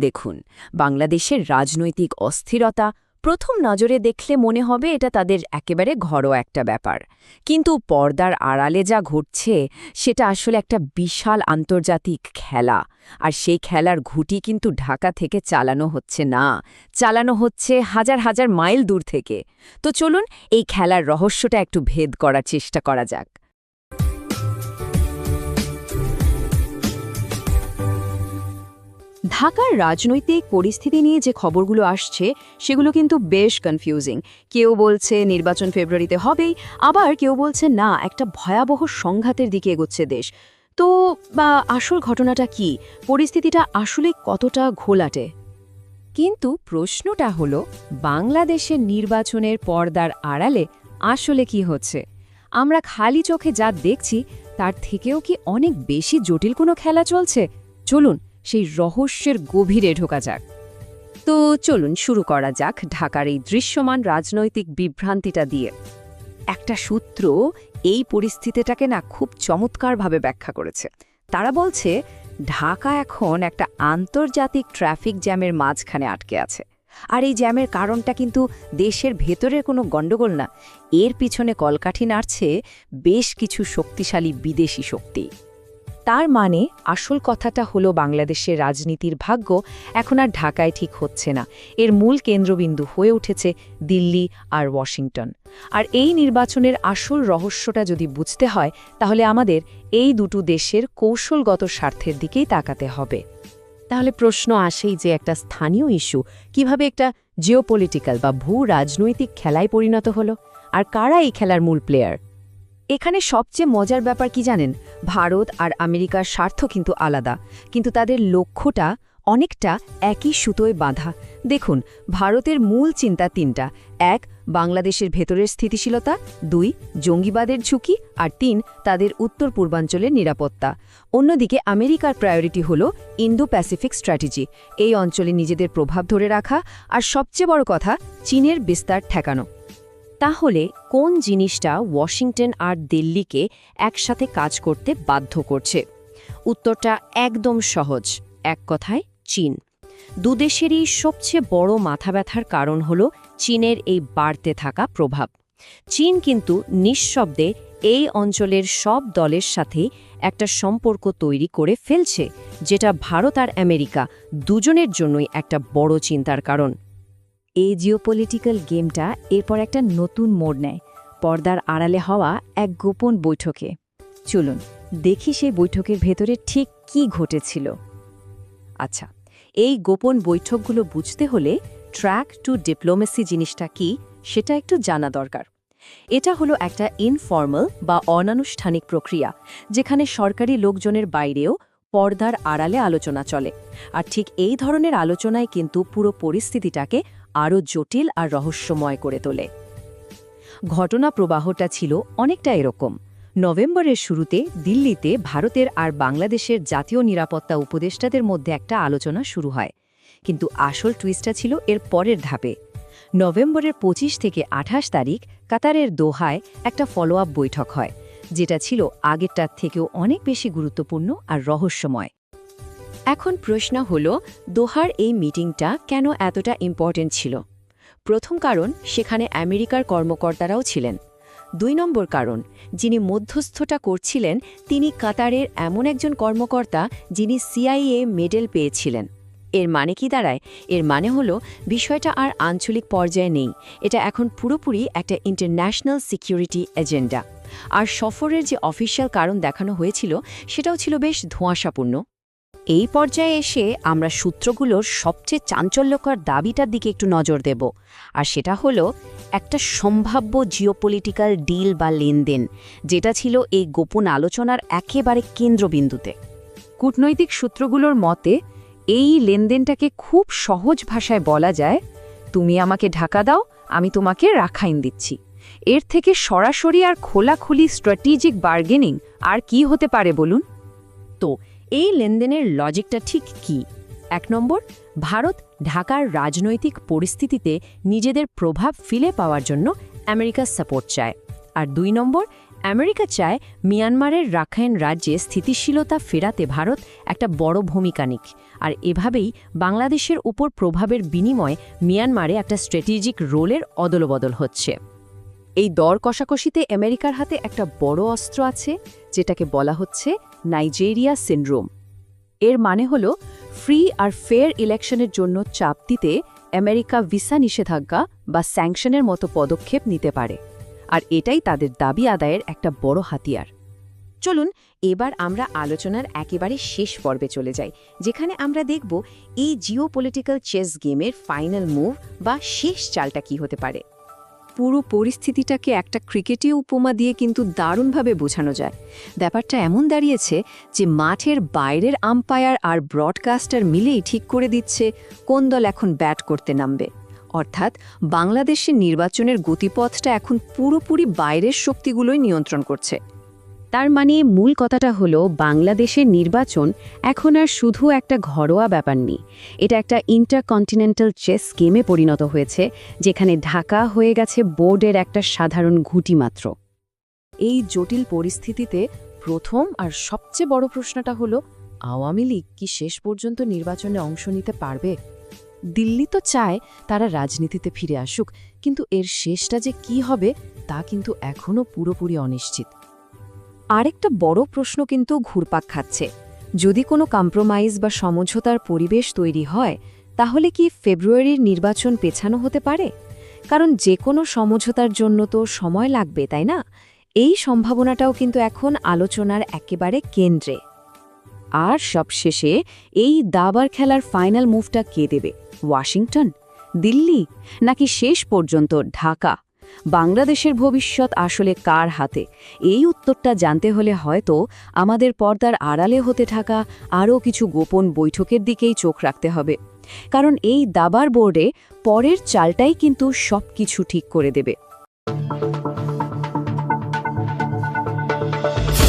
দেখুন, বাংলাদেশের রাজনৈতিক অস্থিরতা প্রথম নজরে দেখলে মনে হবে এটা তাদের একেবারে ঘরোয়া একটা ব্যাপার। কিন্তু পর্দার আড়ালে যা ঘটছে, সেটা আসলে একটা বিশাল আন্তর্জাতিক খেলা। আর সেই খেলার ঘুটি কিন্তু ঢাকা থেকে চালানো হচ্ছে না। চালানো হচ্ছে হাজার হাজার মাইল দূর থেকে। তো চলুন এই খেলার রহস্যটা একটু ভেদ করার চেষ্টা করা যাক। ঢাকার রাজনৈতিক পরিস্থিতি নিয়ে যে খবরগুলো আসছে, সেগুলো কিন্তু বেশ কনফিউজিং কেউ বলছে নির্বাচন ফেব্রুয়ারিতে হবেই, আবার কেউ বলছে না, একটা ভয়াবহ সংঘাতের দিকে এগোচ্ছে দেশ। তো, বা আসল ঘটনাটা কি? পরিস্থিতিটা আসলে কতটা ঘোলাটে? কিন্তু প্রশ্নটা হলো, বাংলাদেশের নির্বাচনের পর্দার আড়ালে আসলে কি হচ্ছে? আমরা খালি চোখে যা দেখছি, তার থেকেও কি অনেক বেশি জটিল কোনো খেলা চলছে? চলুন সেই রহস্যের গভীরে ঢোকা যাক। তো চলুন শুরু করা যাক ঢাকার এই দৃশ্যমান রাজনৈতিক বিভ্রান্তিটা দিয়ে। একটা সূত্র এই পরিস্থিতিটাকে না খুব চমৎকারভাবে ব্যাখ্যা করেছে। তারা বলছে, ঢাকা এখন একটা আন্তর্জাতিক ট্রাফিক জ্যামের মাঝখানে আটকে আছে। আর এই জ্যামের কারণটা কিন্তু দেশের ভেতরের কোনো গণ্ডগোল না, এর পিছনে কলকাঠি নাড়ছে বেশ কিছু শক্তিশালী বিদেশি শক্তি। তার মানে আসল কথাটা হলো বাংলাদেশের রাজনীতির ভাগ্য এখন আর ঢাকায় ঠিক হচ্ছে না। এর মূল কেন্দ্রবিন্দু হয়ে উঠেছে দিল্লি আর ওয়াশিংটন। আর এই নির্বাচনের আসল রহস্যটা যদি বুঝতে হয়, তাহলে আমাদের এই দুটো দেশের কৌশলগত স্বার্থের দিকেই তাকাতে হবে। তাহলে প্রশ্ন আসেই যে একটা স্থানীয় ইস্যু কীভাবে একটা জিওপলিটিক্যাল বা ভূ রাজনৈতিক খেলায় পরিণত হলো? আর কারা এই খেলার মূল প্লেয়ার? এখানে সবচেয়ে মজার ব্যাপার কি জানেন? ভারত আর আমেরিকার স্বার্থ কিন্তু আলাদা। কিন্তু তাদের লক্ষ্যটা অনেকটা একই সুতোয় বাঁধা। দেখুন, ভারতের মূল চিন্তা তিনটা। এক, বাংলাদেশের ভেতরের স্থিতিশীলতা। দুই, জঙ্গিবাদের ঝুঁকি। আর তিন, তাদের উত্তর পূর্বাঞ্চলের নিরাপত্তা। অন্যদিকে আমেরিকার প্রায়োরিটি হল ইন্দো প্যাসিফিক স্ট্র্যাটেজি এই অঞ্চলে নিজেদের প্রভাব ধরে রাখা। আর সবচেয়ে বড় কথা, চীনের বিস্তার ঠেকানো। তাহলে কোন জিনিসটা ওয়াশিংটন আর দিল্লিকে একসাথে কাজ করতে বাধ্য করছে? উত্তরটা একদম সহজ, এক কথায় চীন। দুদেশেরই সবচেয়ে বড় মাথা ব্যথার কারণ হল চীনের এই বাড়তে থাকা প্রভাব। চীন কিন্তু নিঃশব্দে এই অঞ্চলের সব দলের সাথে একটা সম্পর্ক তৈরি করে ফেলছে, যেটা ভারত আর আমেরিকা দুজনের জন্যই একটা বড় চিন্তার কারণ। এই জিওপলিটিক্যাল গেমটা এরপর একটা নতুন মোড় নেয়। পর্দার আড়ালে হওয়া এক গোপন বৈঠকে। চলুন, দেখি সেই বৈঠকের ভেতরে ঠিক কি ঘটেছিল। আচ্ছা এই গোপন বৈঠকগুলো বুঝতে হলে ট্র্যাক টু ডিপ্লোমেসি জিনিসটা কি সেটা একটু জানা দরকার। এটা হলো একটা ইনফর্মাল বা অনানুষ্ঠানিক প্রক্রিয়া, যেখানে সরকারি লোকজনের বাইরেও পর্দার আড়ালে আলোচনা চলে। আর ঠিক এই ধরনের আলোচনায় কিন্তু পুরো পরিস্থিতিটাকে আরও জটিল আর রহস্যময় করে তোলে। ঘটনা প্রবাহটা ছিল অনেকটা এরকম। নভেম্বরের শুরুতে দিল্লিতে ভারতের আর বাংলাদেশের জাতীয় নিরাপত্তা উপদেষ্টাদের মধ্যে একটা আলোচনা শুরু হয়। কিন্তু আসল টুইস্টটা ছিল এর পরের ধাপে। নভেম্বরের ২৫ থেকে আঠাশ তারিখ কাতারের দোহায় একটা ফলো বৈঠক হয়, যেটা ছিল আগেরটার থেকেও অনেক বেশি গুরুত্বপূর্ণ আর রহস্যময়। এখন প্রশ্ন হল, দোহার এই মিটিংটা কেন এতটা ইম্পর্টেন্ট ছিল? প্রথম কারণ, সেখানে আমেরিকার কর্মকর্তারাও ছিলেন। দুই নম্বর কারণ, যিনি মধ্যস্থটা করছিলেন, তিনি কাতারের এমন একজন কর্মকর্তা যিনি সিআইএ মেডেল পেয়েছিলেন। এর মানে কি দাঁড়ায়? এর মানে হলো, বিষয়টা আর আঞ্চলিক পর্যায়ে নেই। এটা এখন পুরোপুরি একটা ইন্টারন্যাশনাল সিকিউরিটি এজেন্ডা আর সফরের যে অফিসিয়াল কারণ দেখানো হয়েছিল, সেটাও ছিল বেশ ধোঁয়াশাপূর্ণ। এই পর্যায়ে এসে আমরা সূত্রগুলোর সবচেয়ে চাঞ্চল্যকর দাবিটার দিকে একটু নজর দেব, আর সেটা হলো একটা সম্ভাব্য জিওপলিটিক্যাল ডিল বা লেনদেন, যেটা ছিল এই গোপন আলোচনার একেবারে কেন্দ্রবিন্দুতে। কূটনৈতিক সূত্রগুলোর মতে, এই লেনদেনটাকে খুব সহজ ভাষায় বলা যায়, তুমি আমাকে ঢাকা দাও, আমি তোমাকে রাখাইন দিচ্ছি। এর থেকে সরাসরি আর খোলাখুলি স্ট্র্যাটেজিক বার্গেনিং আর কি হতে পারে বলুন? তো এই লেনদেনের লজিকটা ঠিক কি? এক নম্বর, ভারত ঢাকার রাজনৈতিক পরিস্থিতিতে নিজেদের প্রভাব ফিলে পাওয়ার জন্য আমেরিকার সাপোর্ট চায়। আর দুই নম্বর, আমেরিকা চায় মিয়ানমারের রাখাইন রাজ্যে স্থিতিশীলতা ফেরাতে ভারত একটা বড় ভূমিকা নিক। আর এভাবেই বাংলাদেশের উপর প্রভাবের বিনিময়ে মিয়ানমারে একটা স্ট্র্যাটেজিক রোলের অদলবদল হচ্ছে। এই দর কষাকষিতে আমেরিকার হাতে একটা বড় অস্ত্র আছে, যেটাকে বলা হচ্ছে নাইজেরিয়া সিন্ড্রোম। এর মানে হল, ফ্রি আর ফেয়ার ইলেকশনের জন্য চাপ দিতে আমেরিকা ভিসা নিষেধাজ্ঞা বা স্যাংশনের মতো পদক্ষেপ নিতে পারে। আর এটাই তাদের দাবি আদায়ের একটা বড় হাতিয়ার। চলুন, এবার আমরা আলোচনার একেবারে শেষ পর্বে চলে যাই, যেখানে আমরা দেখব এই জিও পলিটিক্যাল চেস গেমের ফাইনাল মুভ বা শেষ চালটা কি হতে পারে। পুরো পরিস্থিতিটাকে একটা ক্রিকেটীয় উপমা দিয়ে কিন্তু দারুণভাবে বোঝানো যায়। ব্যাপারটা এমন দাঁড়িয়েছে যে মাঠের বাইরের আম্পায়ার আর ব্রডকাস্টার মিলেই ঠিক করে দিচ্ছে কোন দল এখন ব্যাট করতে নামবে। অর্থাৎ বাংলাদেশের নির্বাচনের গতিপথটা এখন পুরোপুরি বাইরের শক্তিগুলোই নিয়ন্ত্রণ করছে। তার মানে মূল কথাটা হলো, বাংলাদেশের নির্বাচন এখন আর শুধু একটা ঘরোয়া ব্যাপার নেই। এটা একটা ইন্টারকন্টিনেন্টাল চেস গেমে পরিণত হয়েছে, যেখানে ঢাকা হয়ে গেছে বোর্ডের একটা সাধারণ ঘুটি মাত্র। এই জটিল পরিস্থিতিতে প্রথম আর সবচেয়ে বড় প্রশ্নটা হলো, আওয়ামী লীগ কি শেষ পর্যন্ত নির্বাচনে অংশ নিতে পারবে? দিল্লি তো চায় তারা রাজনীতিতে ফিরে আসুক, কিন্তু এর শেষটা যে কি হবে তা কিন্তু এখনও পুরোপুরি অনিশ্চিত। আরেকটা বড় প্রশ্ন কিন্তু ঘুরপাক খাচ্ছে। যদি কোনো কম্প্রোমাইজ বা সমঝোতার পরিবেশ তৈরি হয়, তাহলে কি ফেব্রুয়ারির নির্বাচন পেছানো হতে পারে? কারণ যে কোনো সমঝোতার জন্য তো সময় লাগবে, তাই না? এই সম্ভাবনাটাও কিন্তু এখন আলোচনার একেবারে কেন্দ্রে। আর সবশেষে, এই দাবার খেলার ফাইনাল মুভটা কে দেবে? ওয়াশিংটন? দিল্লি? নাকি শেষ পর্যন্ত ঢাকা? বাংলাদেশের ভবিষ্যৎ আসলে কার হাতে? এই উত্তরটা জানতে হলে হয়তো আমাদের পর্দার আড়ালে হতে থাকা আরও কিছু গোপন বৈঠকের দিকেই চোখ রাখতে হবে। কারণ এই দাবার বোর্ডে পরের চালটাই কিন্তু সব কিছু ঠিক করে দেবে।